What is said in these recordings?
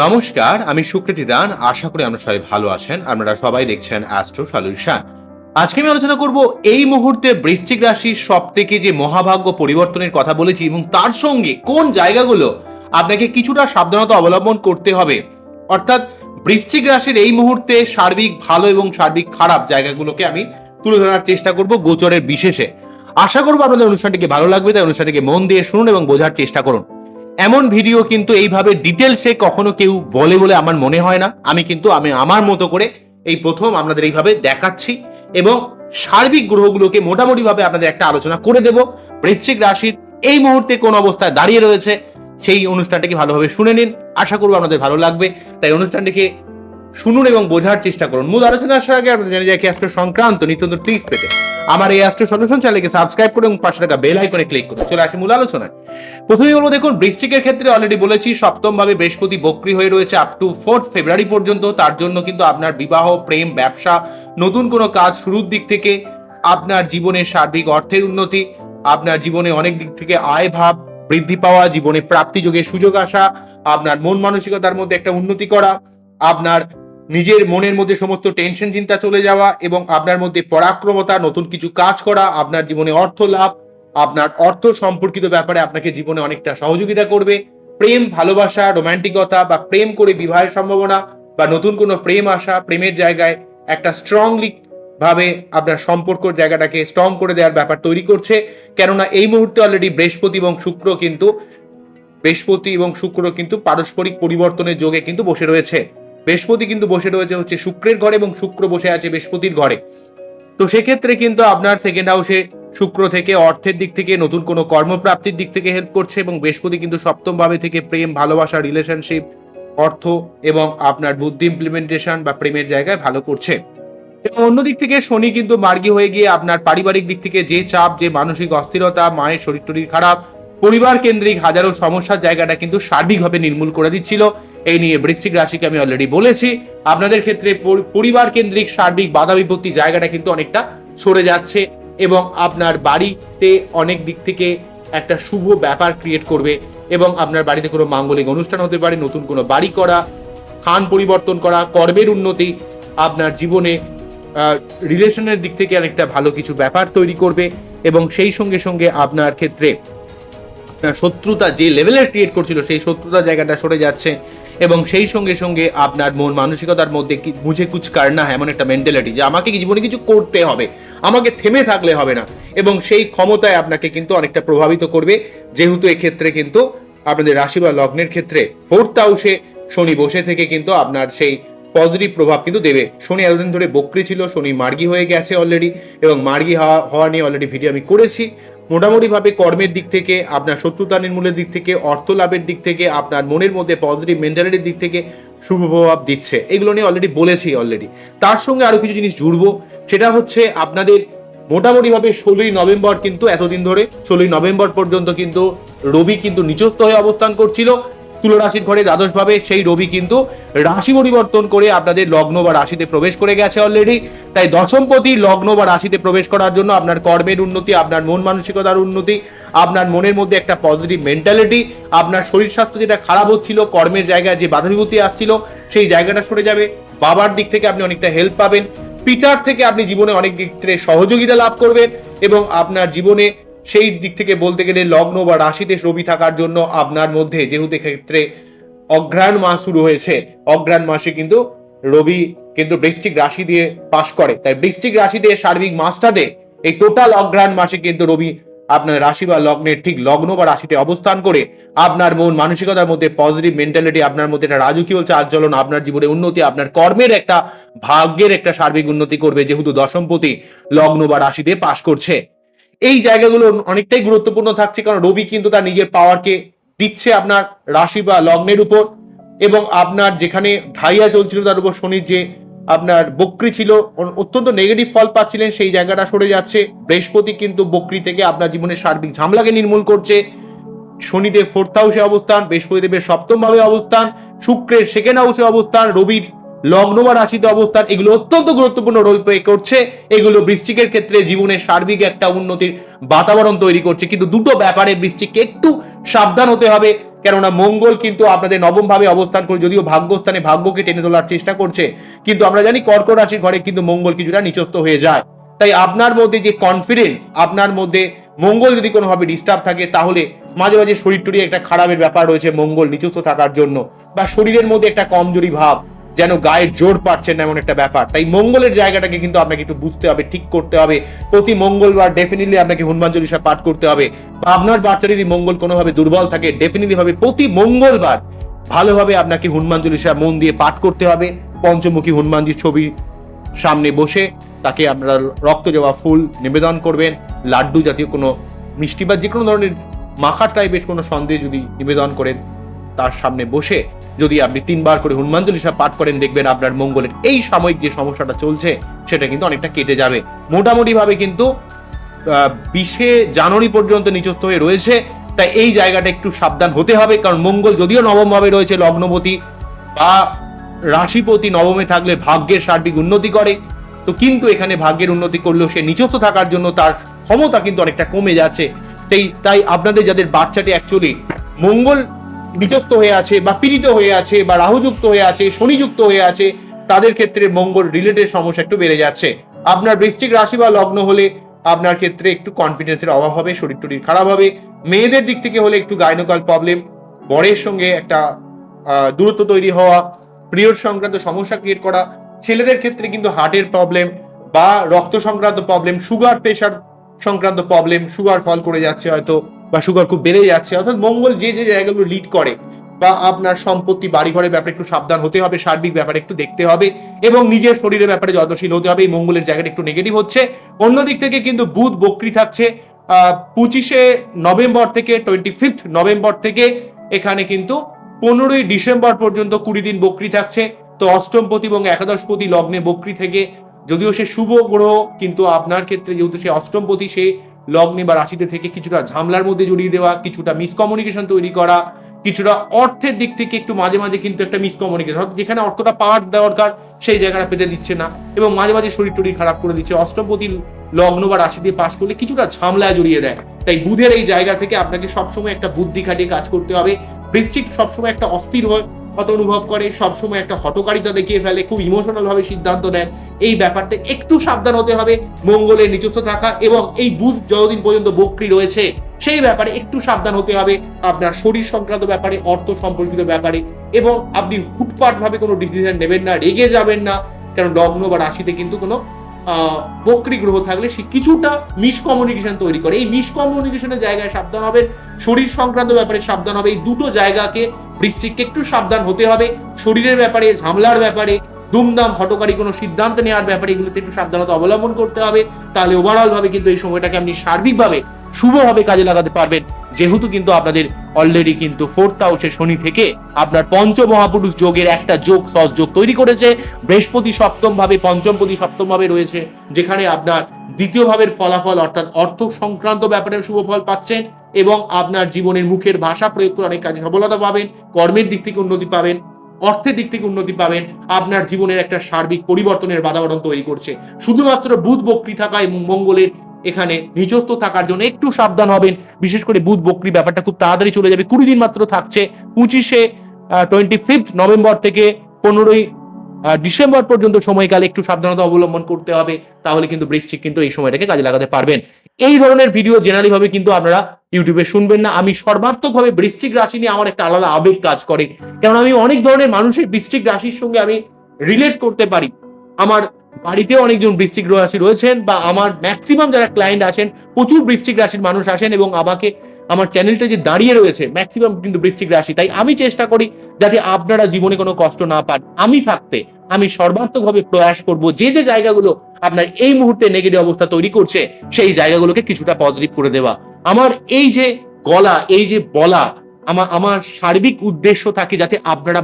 নমস্কার, আমি সুকৃতি দান। আশা করি আমরা সবাই ভালো আছেন। আপনারা সবাই দেখছেন অ্যাস্ট্রো সলিউশন আজকে আমি আলোচনা করব এই মুহূর্তে বৃশ্চিক রাশির সব থেকে যে মহাভাগ্য পরিবর্তনের কথা বলেছি এবং তার সঙ্গে কোন জায়গাগুলো আপনাকে কিছুটা সাবধানতা অবলম্বন করতে হবে। অর্থাৎ বৃশ্চিক রাশির এই মুহূর্তে সার্বিক ভালো এবং সার্বিক খারাপ জায়গাগুলোকে আমি তুলে ধরার চেষ্টা করব গোচরের বিশেষে। আশা করব আপনাদের অনুষ্ঠানটিকে ভালো লাগবে, তাই অনুষ্ঠানটিকে মন দিয়ে শুনুন এবং বোঝার চেষ্টা করুন। এমন ভিডিও কিন্তু এইভাবে ডিটেলসে কখনো কেউ বলে বলে আমার মনে হয় না। আমি কিন্তু, আমি আমার মতো করে এই প্রথম আপনাদের এইভাবে দেখাচ্ছি এবং সার্বিক গ্রহগুলোকে মোটামুটি ভাবে আপনাদের একটা আলোচনা করে দেব। বৃশ্চিক রাশির এই মুহূর্তে কোন অবস্থায় দাঁড়িয়ে রয়েছে, সেই অনুষ্ঠানটাকে ভালোভাবে শুনে নিন। আশা করব আপনাদের ভালো লাগবে। তাই অনুষ্ঠানটিকে শুনুন এবং বোঝার চেষ্টা করুন। মূল আলোচনা আসার আগে আপনাদের জানিয়ে যাই অ্যাস্ট্রো সংক্রান্ত নিত্য টিপস পেতে। আমার এই অ্যাস্ট্রো সলিউশন চ্যানেলকে সাবস্ক্রাইব করুন এবং পাশে থাকা বেল আইকনে ক্লিক করুন। চলে আসি মূল আলোচনায়। প্রথমেই বলব, দেখুন, বৃশ্চিকের ক্ষেত্রে অলরেডি বলেছি সপ্তম ভাবে বৃহস্পতি বক্রি হয়ে রয়েছে আপ টু ফোর্থ ফেব্রুয়ারি পর্যন্ত। তার জন্য কিন্তু আপনার বিবাহ, প্রেম, ব্যবসা, নতুন কোনো কাজ শুরুর দিক থেকে আপনার জীবনের সার্বিক অর্থের উন্নতি, আপনার জীবনে অনেক দিক থেকে আয় ভাব বৃদ্ধি পাওয়া, জীবনে প্রাপ্তি যোগে সুযোগ আসা, আপনার মন মানসিকতার মধ্যে একটা উন্নতি করা, আপনার নিজের মনের মধ্যে সমস্ত টেনশন চিন্তা চলে যাওয়া এবং আপনার মধ্যে পরাক্রমতা, নতুন কিছু কাজ করা, আপনার জীবনে অর্থ লাভ, আপনার অর্থ সম্পর্কিত ব্যাপারে আপনাকে জীবনে অনেকটা সহযোগিতা করবে। প্রেম, ভালোবাসা রোম্যান্টিকতা বা প্রেম করে বিবাহের সম্ভাবনা বা নতুন কোনো প্রেম আসা প্রেমের জায়গায় একটা স্ট্রংলি ভাবে আপনার সম্পর্ক জায়গাটাকে স্ট্রং করে দেওয়ার ব্যাপার তৈরি করছে। কেননা এই মুহূর্তে অলরেডি বৃহস্পতি এবং শুক্র কিন্তু, বৃহস্পতি এবং শুক্র কিন্তু পারস্পরিক পরিবর্তনের যোগে কিন্তু বসে রয়েছে। বৃহস্পতি কিন্তু বসে রয়েছে হচ্ছে শুক্রের ঘরে এবং শুক্র বসে আছে বৃহস্পতির ঘরে। তো সেক্ষেত্রে কিন্তু আপনার সেকেন্ড হাউসে শুক্র থেকে অর্থের দিক থেকে নতুন কোনো কর্মপ্রাপ্তির দিক থেকে হেল্প করছে এবং বৃহস্পতি কিন্তু সপ্তম ভাবে থেকে প্রেম, ভালোবাসা রিলেশনশিপ অর্থ এবং আপনার বুদ্ধি ইমপ্লিমেন্টেশন বা প্রেমের জায়গায় ভালো করছে। এবং অন্যদিক থেকে শনি কিন্তু মার্গী হয়ে গিয়ে আপনার পারিবারিক দিক থেকে যে চাপ, যে মানসিক অস্থিরতা, মায়ের শরীর টরীর খারাপ পরিবার কেন্দ্রিক হাজারো সমস্যার জায়গাটা কিন্তু সার্বিকভাবে নির্মূল করে দিচ্ছিল। এই নিয়ে বৃশ্চিক রাশিকে আমি অলরেডি বলেছি। আপনাদের ক্ষেত্রে পরি- পরিবার কেন্দ্রিক সার্বিক বাধা বিপত্তি জায়গাটা কিন্তু অনেকটা সরে যাচ্ছে এবং আপনার বাড়িতে অনেক দিক থেকে একটা শুভ ব্যাপার ক্রিয়েট করবে এবং আপনার বাড়িতে কোনো মাঙ্গলিক অনুষ্ঠান হতে পারে, নতুন কোনো বাড়ি করা, স্থান পরিবর্তন করা, কর্মের উন্নতি, আপনার জীবনে রিলেশনের দিক থেকে অনেকটা ভালো কিছু ব্যাপার তৈরি করবে এবং সেই সঙ্গে সঙ্গে আপনার ক্ষেত্রে শত্রুতা যে লেভেলের ক্রিয়েট করছিল, সেই শত্রুতা জায়গাটা সরে যাচ্ছে এবং সেই সঙ্গে সঙ্গে আপনার মন মানসিকতার মধ্যে বুঝে কুচ কারনা এমন একটা মেন্টালিটি যে আমাকে জীবনে কিছু করতে হবে, আমাকে থেমে থাকলে হবে না এবং সেই ক্ষমতায় আপনাকে কিন্তু অনেকটা প্রভাবিত করবে। যেহেতু এক্ষেত্রে কিন্তু আপনাদের রাশি বা লগ্নের ক্ষেত্রে ফোর্থ হাউসে শনি বসে থেকে কিন্তু আপনার সেই পজিটিভ প্রভাব কিন্তু দেবে। শনি এতদিন ধরে বক্রি ছিল, শনি মার্গি হয়ে গেছে অলরেডি এবং মার্গি হওয়া হওয়া নিয়ে অলরেডি ভিডিও আমি করেছি। মোটামুটিভাবে কর্মের দিক থেকে, আপনার শত্রুতা নির্মূলের দিক থেকে অর্থ লাভের দিক থেকে, আপনার মনের মধ্যে পজিটিভ মেন্টালিটির দিক থেকে শুভ প্রভাব দিচ্ছে। এগুলো নিয়ে অলরেডি বলেছি অলরেডি তার সঙ্গে আরও কিছু জিনিস জুড়বো, সেটা হচ্ছে আপনাদের মোটামুটিভাবে ষোলোই নভেম্বর কিন্তু এতদিন ধরে, ষোলোই নভেম্বর পর্যন্ত কিন্তু রবি কিন্তু নিচস্থ হয়ে অবস্থান করছিল। তুলা রাশির ঘরে দ্বাদশ ভাবে সেই রবি কিন্তু রাশি পরিবর্তন করে আপনাদের লগ্ন বা রাশিতে প্রবেশ করে গেছে অলরেডি তাই দশমপতি লগ্ন বা রাশিতে প্রবেশ করার জন্য আপনার কর্মের উন্নতি, আপনার মন মানসিকতার উন্নতি, আপনার মনের মধ্যে একটা পজিটিভ মেন্টালিটি আপনার শরীর স্বাস্থ্য যেটা খারাপ হচ্ছিল, কর্মের জায়গায় যে বাধা বিপত্তি আসছিল, সেই জায়গাটা সরে যাবে। বাবার দিক থেকে আপনি অনেকটা হেল্প পাবেন। পিতার থেকে আপনি জীবনে অনেক দিক থেকে সহযোগিতা লাভ করবেন এবং আপনার জীবনে সেই দিক থেকে বলতে গেলে লগ্ন বা রাশিতে রবি থাকার জন্য আপনার মধ্যে যেহেতু ক্ষেত্রে অগ্রহায়ণ মাস শুরু হয়েছে অগ্রহায়ণ মাসে কিন্তু রবি কিন্তু বৃশ্চিক রাশি দিয়ে পাশ করে। তাই বৃশ্চিক রাশি দিয়ে সার্বিক মাসটাতে এই টোটাল অগ্রহায়ণ মাসে কিন্তু রবি আপনার রাশি বা লগ্নের ঠিক লগ্ন বা রাশিতে অবস্থান করে আপনার মন, মানসিকতার মধ্যে পজিটিভ মেন্টালিটি আপনার মধ্যে একটা রাজকীয় চালচলন, আপনার জীবনে উন্নতি, আপনার কর্মের একটা ভাগ্যের একটা সার্বিক উন্নতি করবে যেহেতু দশমপতি লগ্ন বা রাশিতে পাশ করছে। এই জায়গাগুলো অনেকটাই গুরুত্বপূর্ণ থাকছে, কারণ রবি কিন্তু তার নিজের পাওয়ারকে দিচ্ছে আপনার রাশি বা লগ্নের উপর। এবং আপনার যেখানে ঢাইয়া চলছিল, তার উপর শনির যে আপনার বকরি ছিল অত্যন্ত নেগেটিভ ফল পাচ্ছিলেন, সেই জায়গাটা সরে যাচ্ছে। বৃহস্পতি কিন্তু বকরি থেকে আপনার জীবনের সার্বিক ঝামেলাকে নির্মূল করছে। শনিদেব ফোর্থ হাউসে অবস্থান, বৃহস্পতিদেবের সপ্তম ভাবে অবস্থান, শুক্রের সেকেন্ড হাউসে অবস্থান, রবির লগ্ন বা রাশিতে অবস্থান, এগুলো অত্যন্ত গুরুত্বপূর্ণ রোল প্লে করছে। এগুলো বৃষ্টিকের ক্ষেত্রে জীবনের সার্বিক একটা উন্নতির বাতাবরণ তৈরি করছে। কিন্তু দুটো ব্যাপারে বৃষ্টিকে একটু সাবধান হতে হবে। কেননা মঙ্গল কিন্তু আপনাদের নবম ভাবে অবস্থান করে, যদিও ভাগ্যস্থানে ভাগ্যকে টেনে তোলার চেষ্টা করছে। কিন্তু আমরা জানি কর্কট রাশির ঘরে কিন্তু মঙ্গল কিছুটা নিচস্ত হয়ে যায়। তাই আপনার মধ্যে যে কনফিডেন্স আপনার মধ্যে মঙ্গল যদি কোনোভাবে ডিস্টার্ব থাকে, তাহলে মাঝে মাঝে শরীর টরি একটা খারাপের ব্যাপার রয়েছে মঙ্গল নিচস্থ থাকার জন্য। বা শরীরের মধ্যে একটা কমজোরি ভাব। যেন গায়ের জোর পাচ্ছেন না এমন একটা ব্যাপার। তাই মঙ্গলের জায়গাটাকে কিন্তু আপনাকে একটু বুঝতে হবে, ঠিক করতে হবে। প্রতি মঙ্গলবার ডেফিনেটলি আপনাকে হনুমান চল্লিশা পাঠ করতে হবে। বা আপনার বাচ্চা যদি মঙ্গল কোনোভাবে দুর্বল থাকে ডেফিনেটলি ভাবে প্রতি মঙ্গলবার ভালোভাবে আপনাকে হনুমান চল্লিশা মন দিয়ে পাঠ করতে হবে। পঞ্চমুখী হনুমানজির ছবি সামনে বসে তাকে আপনারা রক্ত জবা ফুল নিবেদন করবেন। লাড্ডু জাতীয় কোনো মিষ্টি বা যে কোনো ধরনের মাখা টাইপের কোনো সন্দেহ যদি নিবেদন করেন তার সামনে বসে যদি আপনি তিনবার করে হনুমান চল্লিশা পাঠ করেন, দেখবেন আপনার মঙ্গলের এই সাময়িক যে সমস্যাটা চলছে, সেটা কিন্তু অনেকটা কেটে যাবে। মোটামুটি ভাবে কিন্তু বিশে জানুয়ারি পর্যন্ত নিচস্থ হয়ে রয়েছে। তাই এই জায়গাটা একটু সাবধান হতে হবে, কারণ মঙ্গল যদিও নবম ভাবে রয়েছে, লগ্নপতি বা রাশিপতি নবমে থাকলে ভাগ্যের সার্বিক উন্নতি করে। তো কিন্তু এখানে ভাগ্যের উন্নতি করলেও সে নিচস্থ থাকার জন্য তার ক্ষমতা কিন্তু অনেকটা কমে যাচ্ছে। তাই তাই আপনাদের যাদের বাচ্চাটি অ্যাকচুয়ালি মঙ্গল নিচস্থ হয়ে আছে বা পীড়িত হয়ে আছে বা রাহুযুক্ত হয়ে আছে, শনিযুক্ত হয়ে আছে, তাদের ক্ষেত্রে মঙ্গল রিলেটেড সমস্যা একটু বেড়ে যাচ্ছে। আপনার বৃষ্টিক রাশি বা লগ্ন হলে আপনার ক্ষেত্রে একটু কনফিডেন্সের অভাব হবে, শরীর টরীর খারাপ হবে, মেয়েদের দিক থেকে হলে একটু গাইনোকাল প্রবলেম বরের সঙ্গে একটা দূরত্ব তৈরি হওয়া পিরিয়ড সংক্রান্ত সমস্যা ক্রিয়েট করা, ছেলেদের ক্ষেত্রে কিন্তু হার্টের প্রবলেম বা রক্ত সংক্রান্ত প্রবলেম সুগার প্রেশার সংক্রান্ত প্রবলেম সুগার ফল করে যাচ্ছে হয়তো। বা সুগার খুব বেড়ে যাচ্ছে, অর্থাৎ মঙ্গল যে যে জায়গাগুলো লিড করে, বা আপনার সম্পত্তি, বাড়িঘরের ব্যাপারে একটু সাবধান হতে হবে, সার্বিক ব্যাপারে একটু দেখতে হবে, এবং নিজের শরীরের ব্যাপারে যত্নশীল হতে হবে, এই মঙ্গলের জায়গাটা একটু নেগেটিভ হচ্ছে। অন্যদিক থেকে কিন্তু বুধ বক্রি থাকছে পঁচিশে নভেম্বর থেকে টোয়েন্টি ফিফথ নভেম্বর থেকে, এখানে কিন্তু পনেরোই ডিসেম্বর পর্যন্ত কুড়ি দিন বক্রি থাকছে। তো অষ্টমপতি এবং একাদশপতি লগ্নে বক্রি থেকে, যদিও সে শুভ গ্রহ, কিন্তু আপনার ক্ষেত্রে যেহেতু সে অষ্টমপতি, সে লগ্নে বা রাশিতে থেকে কিছুটা ঝামলার মধ্যে জড়িয়ে দেওয়া, কিছুটা মিসকমিউনিকেশন তৈরি করা, কিছুটা অর্থের দিক থেকে একটু মাঝে মাঝে কিন্তু একটা মিসকমিউনিকেশন যেখানে অর্থটা পাওয়ার দরকার সেই জায়গাটা পেতে দিচ্ছে না এবং মাঝে মাঝে শরীর টরীর খারাপ করে দিচ্ছে। অষ্টমপতি লগ্ন বা রাশি দিয়ে পাশ করলে কিছুটা ঝামলায় জড়িয়ে দেয়। তাই বুধের এই জায়গা থেকে আপনাকে সবসময় একটা বুদ্ধি খাটিয়ে কাজ করতে হবে। বৃশ্চিক সবসময় একটা অস্থির হয়। কত অনুভব করে, সবসময় একটা হটকারিতা দেখিয়ে ফেলে, খুব ইমোশনাল ভাবে সিদ্ধান্ত নেন এই ব্যাপারটা একটু সাবধান হতে হবে, মঙ্গলের নিজস্ব থাকা এবং এই বুধ যতদিন পর্যন্ত বক্রি রয়েছে, সেই ব্যাপারে একটু সাবধান হতে হবে, আপনার শরীর সংক্রান্ত ব্যাপারে, অর্থ সম্পর্কিত ব্যাপারে, এবং আপনি হুটপাট ভাবে কোনো ডিসিশন নেবেন না, রেগে যাবেন না, কারণ লগ্ন বা রাশিতে কিন্তু কোনো বক্রি গ্রহ থাকলে সে কিছুটা মিসকমিউনিকেশন তৈরি করে। এই মিসকমিউনিকেশনের জায়গায় সাবধান হবেন, শরীর সংক্রান্ত ব্যাপারে সাবধান হবে। এই দুটো জায়গাকে বৃষ্টিকে একটু সাবধান হতে হবে। শরীরের ব্যাপারে, ঝামলার ব্যাপারে, দুমদাম, হটকারী কোনো সিদ্ধান্ত নেওয়ার ব্যাপারে এগুলোতে একটু সাবধানতা অবলম্বন করতে হবে। তাহলে ওভারঅল ভাবে কিন্তু এই সময়টাকে আপনি সার্বিকভাবে শুভভাবে কাজে লাগাতে পারবেন। যেহেতু কিন্তু আপনাদের অলরেডি কিন্তু ফোর্থ হাউসে শনি থেকে আপনার পঞ্চ মহাপুরুষ যোগের একটা যোগ সস যোগ তৈরি করেছে। বৃহস্পতি সপ্তম ভাবে পঞ্চমপতি সপ্তম ভাবে রয়েছে, যেখানে আপনার দ্বিতীয় ভাবের ফলাফল অর্থাৎ অর্থ সংক্রান্ত ব্যাপারে শুভ ফল পাচ্ছেন এবং আপনার জীবনের মুখের ভাষা প্রয়োগ করে অনেক কাজে সফলতা পাবেন, কর্মের দিক থেকে উন্নতি পাবেন, অর্থের দিক থেকে উন্নতি পাবেন, আপনার জীবনের একটা সার্বিক পরিবর্তনের বাতাবরণ তৈরি করছে। শুধুমাত্র বুধ বক্রি থাকা এবং মঙ্গলের এখানে নিচস্থ থাকার জন্য একটু সাবধান হবেন। বিশেষ করে বুধ বক্রি ব্যাপারটা খুব তাড়াতাড়ি চলে যাবে। কুড়ি দিন মাত্র থাকছে। পঁচিশে টোয়েন্টি ফিফথ নভেম্বর থেকে পনেরোই ডিসেম্বর পর্যন্ত সময়কালে একটু সাবধানতা অবলম্বন করতে হবে। তাহলে কিন্তু বৃশ্চিক কিন্তু এই সময়টাকে কাজে লাগাতে পারবেন। এই ধরনের ভিডিও জেনারেলি ভাবে কিন্তু আপনারা ইউটিউবে শুনবেন না। আমি সর্বাত্মকভাবে বৃষ্টিক রাশি নিয়ে আমার একটা আলাদা আবেগ কাজ করে। কারণ আমি অনেক ধরনের মানুষের বৃষ্টিক রাশির সঙ্গে আমি রিলেট করতে পারি। আমার বাড়িতেও অনেকজন বৃশ্চিক রাশি রয়েছেন বা আমার ম্যাক্সিমাম যারা ক্লায়েন্ট আসেন প্রচুর বৃশ্চিক রাশির মানুষ আসেন এবং আমাকে, আমার চ্যানেলটা যে দাঁড়িয়ে রয়েছে ম্যাক্সিমাম কিন্তু বৃশ্চিক রাশি। তাই আমি চেষ্টা করি যাতে আপনারা জীবনে কোনো কষ্ট না পান। আমি থাকতে, আমি সর্বাত্মকভাবে প্রয়াস করব। যে যে জায়গাগুলো আপনার এই মুহূর্তে নেগেটিভ অবস্থা তৈরি করছে, সেই জায়গাগুলোকে কিছুটা পজিটিভ করে দেওয়া। আমার এই যে গলা, এই যে বলা আমার আমার সার্বিক উদ্দেশ্য থাকে যাতে আপনারা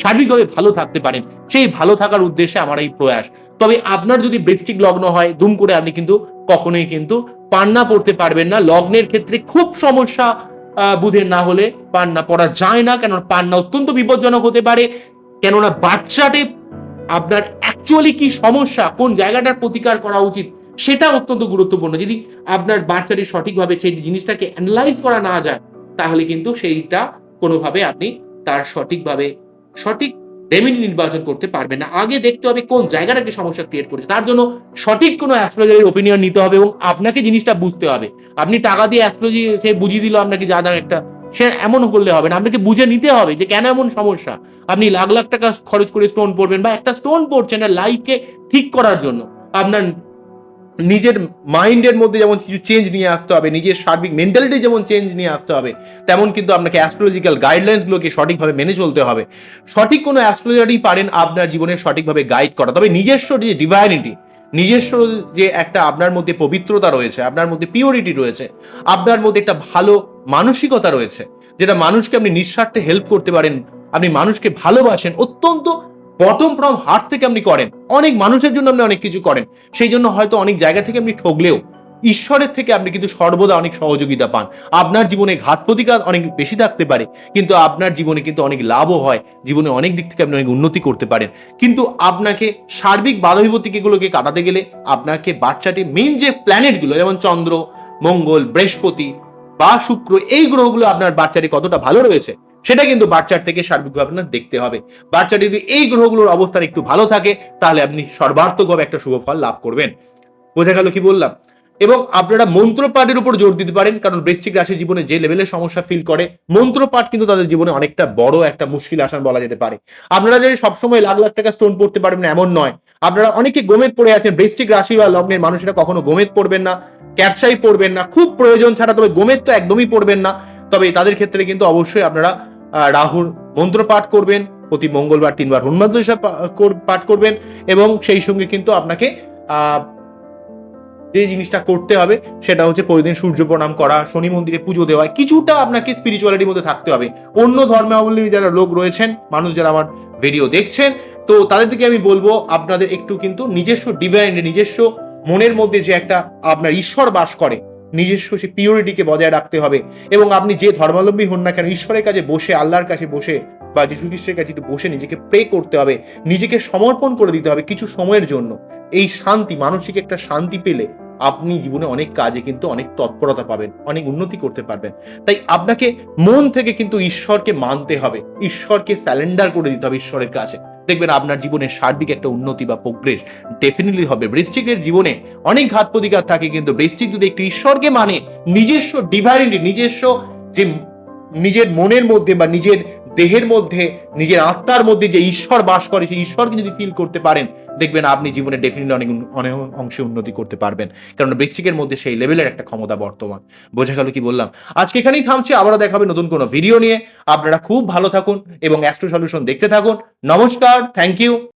সার্বিকভাবে ভালো থাকতে পারেন। সেই ভালো থাকার উদ্দেশ্যে আমার এই প্রয়াস। তবে আপনার যদি বৃষ্টিক লগ্ন হয় দুম করে আপনি কিন্তু কখনোই কিন্তু পান্না পড়তে পারবেন না। লগ্নের ক্ষেত্রে খুব সমস্যা বুধের না হলে পান্না পড়া যায় না কেন পান্না অত্যন্ত বিপজ্জনক হতে পারে। কেননা বাচ্চাটে আপনার অ্যাকচুয়ালি কি সমস্যা, কোন জায়গাটার প্রতিকার করা উচিত, সেটা অত্যন্ত গুরুত্বপূর্ণ। যদি আপনার বাচ্চাটি সঠিকভাবে সেই জিনিসটাকে অ্যানালাইজ করা না যায়, তাহলে কিন্তু সেইটা কোনোভাবে আপনি তার সঠিকভাবে সঠিক রেমেডি নির্বাচন করতে পারবেন না। আগে দেখতে হবে কোন জায়গাটাকে সমস্যা ক্রিয়েট করেছে। তার জন্য সঠিক কোনো অ্যাস্ট্রোলজারের ওপিনিয়ন নিতে হবে এবং আপনাকে জিনিসটা বুঝতে হবে। আপনি টাকা দিয়ে অ্যাস্ট্রোলজি সে বুঝিয়ে দিল, আপনাকে যা দাম একটা, সে এমন করলে হবে না। আপনাকে বুঝে নিতে হবে যে কেন এমন সমস্যা। আপনি লাখ লাখ টাকা খরচ করে স্টোন পড়বেন বা একটা স্টোন পড়ছেন লাইফকে ঠিক করার জন্য। আপনার নিজের মাইন্ডের মধ্যে যেমন কিছু চেঞ্জ নিয়ে আসতে হবে, নিজের সার্বিক মেন্টালিটি যেমন চেঞ্জ নিয়ে আসতে হবে, তেমন কিন্তু আপনাকে অ্যাস্ট্রোলজিক্যাল গাইডলাইন্সগুলোকে সঠিকভাবে মেনে চলতে হবে। সঠিক কোনো অ্যাস্ট্রোলজারই পারেন আপনার জীবনে সঠিকভাবে গাইড করা। তবে নিজস্ব যে ডিভাইনিটি নিজস্ব যে একটা আপনার মধ্যে পবিত্রতা রয়েছে, আপনার মধ্যে পিওরিটি রয়েছে, আপনার মধ্যে একটা ভালো মানসিকতা রয়েছে, যেটা মানুষকে আপনি নিঃস্বার্থে হেল্প করতে পারেন, আপনি মানুষকে ভালোবাসেন, অত্যন্ত বটম ফ্রম হার্ট থেকে আপনি করেন। অনেক মানুষের জন্য আপনি অনেক কিছু করেন। সেই জন্য হয়তো অনেক জায়গা থেকে আপনি ঠগলেও ঈশ্বরের থেকে আপনি কিন্তু সর্বদা অনেক সহযোগিতা পান। আপনার জীবনে ঘাত প্রতিঘাত অনেক বেশি থাকতে পারে, কিন্তু আপনার জীবনে কিন্তু অনেক লাভও হয়। জীবনে অনেক দিক থেকে আপনি অনেক উন্নতি করতে পারেন। কিন্তু আপনাকে সার্বিক বাধা বিপত্তিগুলোকে কাটাতে গেলে আপনাকে বাচ্চাটি মেইন যে প্ল্যানেটগুলো যেমন চন্দ্র, মঙ্গল, বৃহস্পতি বা শুক্র, এই গ্রহগুলো আপনার বাচ্চাটি কতটা ভালো রয়েছে সেটা কিন্তু বাচ্চার থেকে সার্বিকভাবে আপনার দেখতে হবে। বাচ্চাটি যদি এই গ্রহগুলোর অবস্থান একটু ভালো থাকে, তাহলে আপনি সর্বার্থকভাবে একটা শুভ ফল লাভ করবেন। বোঝা গেল কি বললাম? এবং আপনারা মন্ত্রপাঠের উপর জোর দিতে পারেন, কারণ বৃশ্চিক রাশির জীবনে যে লেভেলের সমস্যা ফিল করে মন্ত্রপাঠ কিন্তু তাদের জীবনে অনেকটা বড় একটা মুশকিল আসান বলা যেতে পারে। আপনারা যে সবসময় লাখ লাখ টাকা স্টোন পড়তে পারবেন এমন নয়। আপনারা অনেকে গোমেদ পড়ে আছেন, বৃশ্চিক রাশি বা লগ্নের মানুষেরা কখনো গোমেদ পড়বেন না ক্যাপসাই পড়বেন না, খুব প্রয়োজন ছাড়া তবে গোমেদ তো একদমই পড়বেন না। তবে তাদের ক্ষেত্রে কিন্তু অবশ্যই আপনারা রাহুর মন্ত্র পাঠ করবেন, প্রতি মঙ্গলবার তিনবার হনুমান কর- পাঠ করবেন এবং সেই সঙ্গে কিন্তু আপনাকে যে জিনিসটা করতে হবে সেটা হচ্ছে প্রতিদিন সূর্য প্রণাম করা, শনি মন্দিরে পুজো দেওয়া, কিছুটা আপনাকে স্পিরিচুয়ালিটির মধ্যে থাকতে হবে। অন্য ধর্মাবলম্বী যারা লোক রয়েছেন, মানুষ যারা আমার ভিডিও দেখছেন, তো তাদের দিকে আমি বলব আপনাদের একটু কিন্তু নিজস্ব ডিভাইন নিজস্ব মনের মধ্যে যে একটা আপনার ঈশ্বর বাস করে নিজস্ব সেই পিওরিটিকে বজায় রাখতে হবে। এবং আপনি যে ধর্মাবলম্বী হন না কেন, ঈশ্বরের কাছে বসে, আল্লাহর কাছে বসে, বা যীশু খ্রিস্টের কাছে একটু বসে নিজেকে প্রে করতে হবে, নিজেকে সমর্পণ করে দিতে হবে কিছু সময়ের জন্য। এই শান্তি, মানসিক একটা শান্তি পেলে আপনি জীবনে অনেক কাজে কিন্তু অনেক তৎপরতা পাবেন, অনেক উন্নতি করতে পারবেন। তাই আপনাকে মন থেকে কিন্তু ঈশ্বরকে মানতে হবে, ঈশ্বরকে স্যালেন্ডার করে দিতে হবে ঈশ্বরের কাছে। দেখবেন আপনার জীবনের সার্বিক একটা উন্নতি বা প্রোগ্রেস ডেফিনেটলি হবে। বৃষ্টিকের জীবনে অনেক ঘাত প্রতিকার থাকে, কিন্তু বৃষ্টিক যদি একটু ঈশ্বরকে মানে নিজস্ব ডিভাইনিটি নিজস্ব যে নিজের মনের মধ্যে বা নিজের দেহের মধ্যে, নিজের আত্মার মধ্যে যে ঈশ্বর বাস করে, সেই ঈশ্বরকে যদি ফিল করতে পারেন, দেখবেন আপনি জীবনে ডেফিনেটলি অনেক অনেক অংশে উন্নতি করতে পারবেন। কারণ বৃষ্টিকের মধ্যে সেই লেভেলের একটা ক্ষমতা বর্তমান। বোঝা গেল কি বললাম? আজকে এখানেই থামছি, আবারও দেখাবে নতুন কোনো ভিডিও নিয়ে। আপনারা খুব ভালো থাকুন এবং অ্যাস্ট্রো সলিউশন দেখতে থাকুন। নমস্কার থ্যাংক ইউ